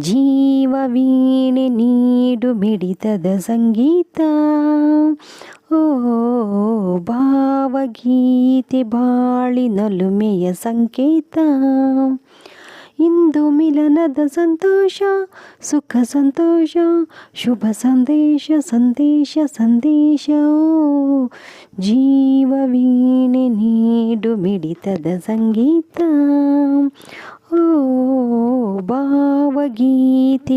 ಜೀವ ವೀಣೆ ನೀಡು ಮಿಡಿತದ ಸಂಗೀತ. ಓ ಭಾವಗೀತೆ ಬಾಳಿನಲುಮೆಯ ಸಂಕೇತ. ಇಂದು ಮಿಲನದ ಸಂತೋಷ, ಸುಖ ಸಂತೋಷ, ಶುಭ ಸಂದೇಶ ಸಂದೇಶ ಸಂದೇಶ. ಜೀವ ವೀಣೆ ನೀಡು ಮಿಡಿತದ ಸಂಗೀತ. ಓ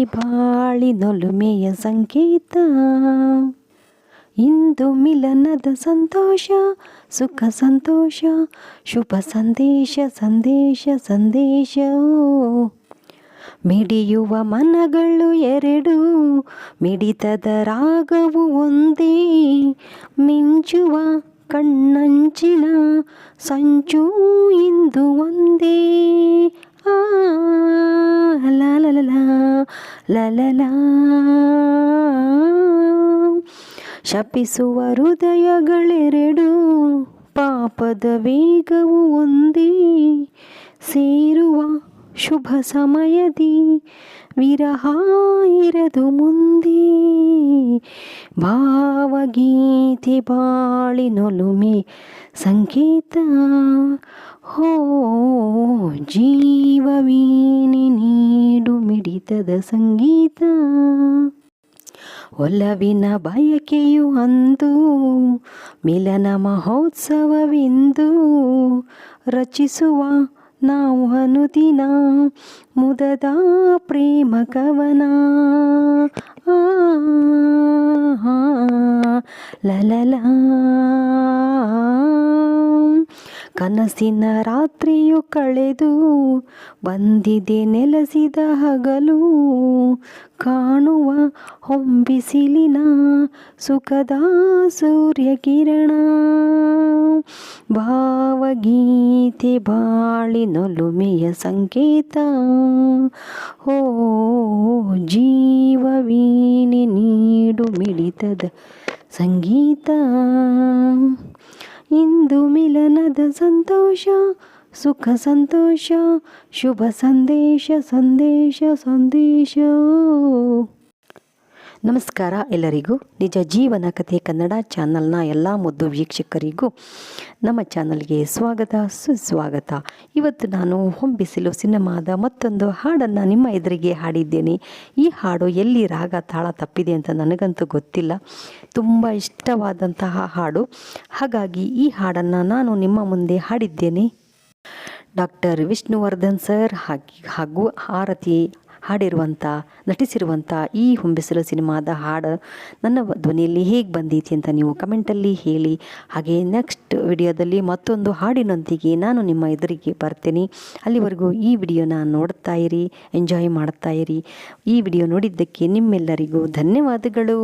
ಬಾಳಿ ನೊಲುಮೆಯ ಸಂಕೇತ. ಇಂದು ಮಿಲನದ ಸಂತೋಷ ಸುಖ ಸಂತೋಷ ಶುಭ ಸಂದೇಶ ಸಂದೇಶ ಸಂದೇಶ. ಮಿಡಿಯುವ ಮನಗಳು ಎರಡು ಮಿಡಿತದ ರಾಗವು ಒಂದೇ. ಮಿಂಚುವ ಕಣ್ಣಂಚಿನ ಸಂಚು ಇಂದು ಒಂದೇ. ಆ ಲ ಲ ಲ ಲಾ, ಲ ಲ ಲಾ. ಶಪಿಸುವ ಹೃದಯಗಳೆರಡು, ಪಾಪದ ವೇಗವು ಒಂದೇ. ಸೇರುವ ಶುಭ ಸಮಯದಿ, ವಿರಹ ಇರದು ಮುಂದೆ. ಭಾವಗೀತೆ ಬಾಳಿನೊಲುಮೆ ಸಂಕೇತ. ಹೋ ಜೀವವೀನಿ ನೀಡು ಮಿಡಿತದ ಸಂಗೀತ. ಒಲವಿನ ಬಯಕೆಯು ಅಂದು ಮಿಲನ ಮಹೋತ್ಸವವೆಂದು ರಚಿಸುವ ನಾವು ಅನುದಿನ ಮುದದ ಪ್ರೇಮ ಕವನ. ಲಲಲ ಕನಸಿನ ರಾತ್ರಿಯು ಕಳೆದು ಬಂದಿದೆ ನೆಲೆಸಿದ ಹಗಲು. ಕಾಣುವ ಹೊಂಬಿಸಿಲಿನ ಸುಖದ ಸೂರ್ಯಕಿರಣ. ಭಾವಗೀತೆ ಬಾಳಿನೊಲುಮೆಯ ಸಂಕೇತ. ಓ ಜೀವವೀಣೆ ನೀಡು ಮಿಡಿತದ ಸಂಗೀತ. ಇಂದು ಮಿಲನದ ಸಂತೋಷ ಸುಖ ಸಂತೋಷ ಶುಭ ಸಂದೇಶ ಸಂದೇಶ ಸಂದೇಶ. ನಮಸ್ಕಾರ ಎಲ್ಲರಿಗೂ. ನಿಜ ಜೀವನ ಕಥೆ ಕನ್ನಡ ಚಾನಲ್ನ ಎಲ್ಲ ಮುದ್ದು ವೀಕ್ಷಕರಿಗೂ ನಮ್ಮ ಚಾನಲ್ಗೆ ಸ್ವಾಗತ, ಸುಸ್ವಾಗತ. ಇವತ್ತು ನಾನು ಹೊಂಬಿಸಿಲು ಸಿನಿಮಾದ ಮತ್ತೊಂದು ಹಾಡನ್ನು ನಿಮ್ಮ ಎದುರಿಗೆ ಹಾಡಿದ್ದೇನೆ. ಈ ಹಾಡು ಎಲ್ಲಿ ರಾಗ ತಾಳ ತಪ್ಪಿದೆ ಅಂತ ನನಗಂತೂ ಗೊತ್ತಿಲ್ಲ. ತುಂಬ ಇಷ್ಟವಾದಂತಹ ಹಾಡು. ಹಾಗಾಗಿ ಈ ಹಾಡನ್ನು ನಾನು ನಿಮ್ಮ ಮುಂದೆ ಹಾಡಿದ್ದೇನೆ. ಡಾಕ್ಟರ್ ವಿಷ್ಣುವರ್ಧನ್ ಸರ್ ಹಾಗೆ ಹಾಗೂ ಆರತಿ ಹಾಡಿರುವಂಥ ನಟಿಸಿರುವಂಥ ಈ ಹೊಂಬಿಸಲು ಸಿನಿಮಾದ ಹಾಡು ನನ್ನ ಧ್ವನಿಯಲ್ಲಿ ಹೇಗೆ ಬಂದೈತಿ ಅಂತ ನೀವು ಕಮೆಂಟಲ್ಲಿ ಹೇಳಿ. ಹಾಗೆ ನೆಕ್ಸ್ಟ್ ವಿಡಿಯೋದಲ್ಲಿ ಮತ್ತೊಂದು ಹಾಡಿನೊಂದಿಗೆ ನಾನು ನಿಮ್ಮ ಎದುರಿಗೆ ಬರ್ತೇನೆ. ಅಲ್ಲಿವರೆಗೂ ಈ ವಿಡಿಯೋನ ನೋಡ್ತಾ ಇರಿ ಎಂಜಾಯ್ ಮಾಡ್ತಾ ಇರಿ. ಈ ವಿಡಿಯೋ ನೋಡಿದ್ದಕ್ಕೆ ನಿಮ್ಮೆಲ್ಲರಿಗೂ ಧನ್ಯವಾದಗಳು.